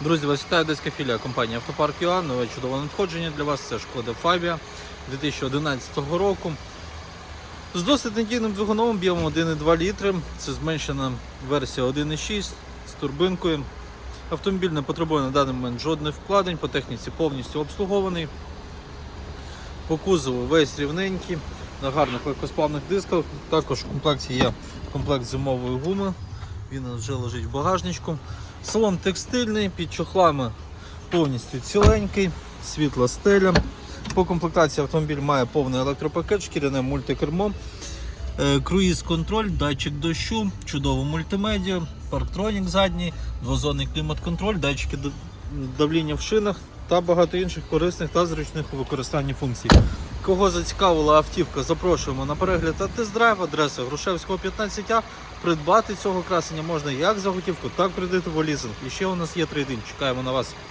Друзі, вас вітає одеська філія компанії Автопарк ЮА. Нове чудове надходження для вас. Це шкода Фабія 2011 року. З досить надійним двигуном об'ємом 1,2 літри. Це зменшена версія 1,6 з турбинкою. Автомобіль не потребує на даний момент жодних вкладень, по техніці повністю обслугований. По кузову весь рівненький, на гарних легкосплавних дисках. Також в комплекті є комплект зимової гуми. Він вже лежить в багажничку. Салон текстильний, під чохлами повністю ціленький, світла стеля. По комплектації автомобіль має повний електропакет, шкіряне мультикермо, е, круїз-контроль, датчик дощу, чудову мультимедіа, парктронік задній, двозонний клімат-контроль, датчики давління в шинах та багато інших корисних та зручних у використанні функцій. Кого зацікавила автівка, запрошуємо на перегляд та тест-драйв, адреса Грушевського 15А. Придбати цього красення можна як за готівку, так і кредиту лізинг. І ще у нас є трейдинг. Чекаємо на вас.